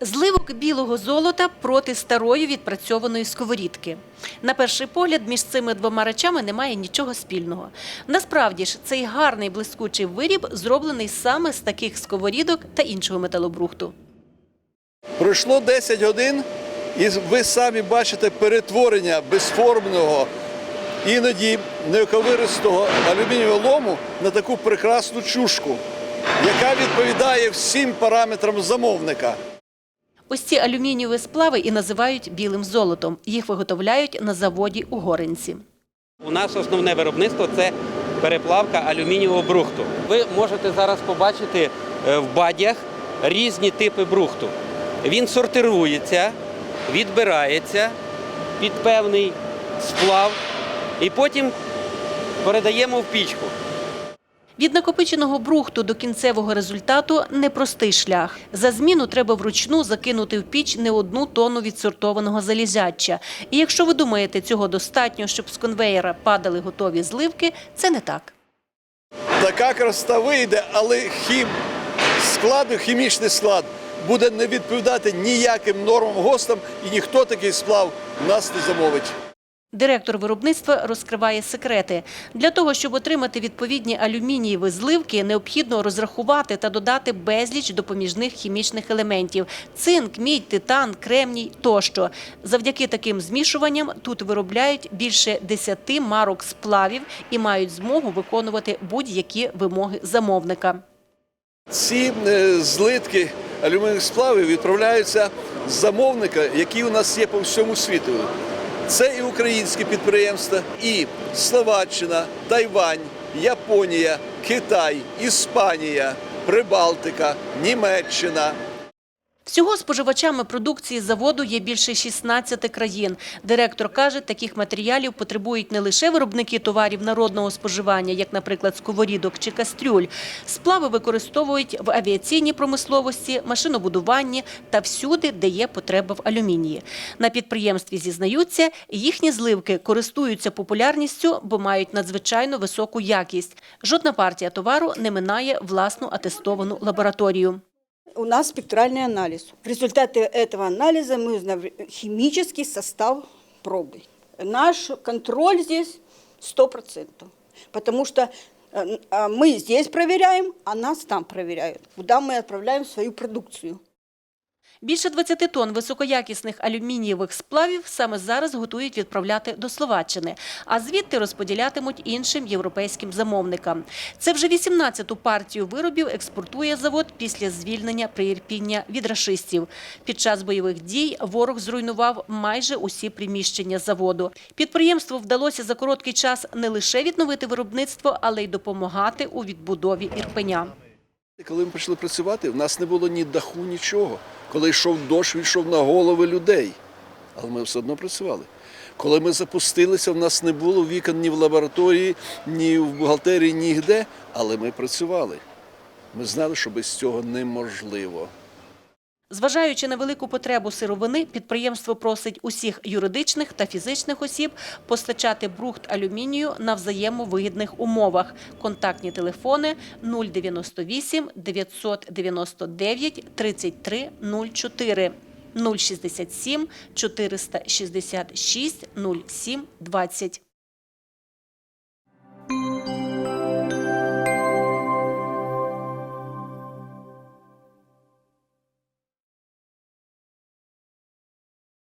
Зливок білого золота проти старої відпрацьованої сковорідки. На перший погляд, між цими двома речами немає нічого спільного. Насправді ж, цей гарний блискучий виріб зроблений саме з таких сковорідок та іншого металобрухту. Пройшло 10 годин, і ви самі бачите перетворення безформного, іноді неоковиристого алюмінієвого лому на таку прекрасну чушку, яка відповідає всім параметрам замовника. Ось ці алюмінієві сплави і називають білим золотом. Їх виготовляють на заводі у Горинці. У нас основне виробництво це переплавка алюмінієвого брухту. Ви можете зараз побачити е, в бадях різні типи брухту. Він сортирується, відбирається під певний сплав і потім передаємо в пічку. Від накопиченого брухту до кінцевого результату непростий шлях. За зміну треба вручну закинути в піч не одну тонну відсортованого залізяча. І якщо ви думаєте, цього достатньо, щоб з конвеєра падали готові зливки, це не так. Така красота вийде, але хім складу, хімічний склад буде не відповідати ніяким нормам ГОСТам, і ніхто такий сплав нас не замовить. Директор виробництва розкриває секрети. Для того, щоб отримати відповідні алюмінієві зливки, необхідно розрахувати та додати безліч допоміжних хімічних елементів – цинк, мідь, титан, кремній тощо. Завдяки таким змішуванням тут виробляють більше 10 марок сплавів і мають змогу виконувати будь-які вимоги замовника. Ці е, злитки алюмінієвих сплавів відправляються з замовника, які у нас є по всьому світу. Це і українські підприємства, і Словаччина, Тайвань, Японія, Китай, Іспанія, Прибалтика, Німеччина. Всього споживачами продукції заводу є більше 16 країн. Директор каже, таких матеріалів потребують не лише виробники товарів народного споживання, як, наприклад, сковорідок чи кастрюль. Сплави використовують в авіаційній промисловості, машинобудуванні та всюди, де є потреба в алюмінії. На підприємстві зізнаються, їхні зливки користуються популярністю, бо мають надзвичайно високу якість. Жодна партія товару не минає власну атестовану лабораторію. У нас спектральный анализ. В результате этого анализа мы узнаем химический состав пробы. Наш контроль здесь 100%. Потому что э, а, мы здесь проверяем, а нас там проверяют, куда мы отправляем свою продукцию. Більше 20 тонн високоякісних алюмінієвих сплавів саме зараз готують відправляти до Словаччини, а звідти розподілятимуть іншим європейським замовникам. Це вже 18-ту партію виробів експортує завод після звільнення Приірпіння від рашистів. Під час бойових дій ворог зруйнував майже усі приміщення заводу. Підприємству вдалося за короткий час не лише відновити виробництво, але й допомагати у відбудові Ірпеня. Коли ми почали працювати, в нас не було ні даху, нічого. Коли йшов дощ, він йшов на голови людей. Але ми все одно працювали. Коли ми запустилися, в нас не було вікон ні в лабораторії, ні в бухгалтерії, нігде, але ми працювали. Ми знали, що без цього неможливо. Зважаючи на велику потребу сировини, підприємство просить усіх юридичних та фізичних осіб постачати брухт алюмінію на взаємовигідних умовах. Контактні телефони 098 999 33 04 067 466 07 20.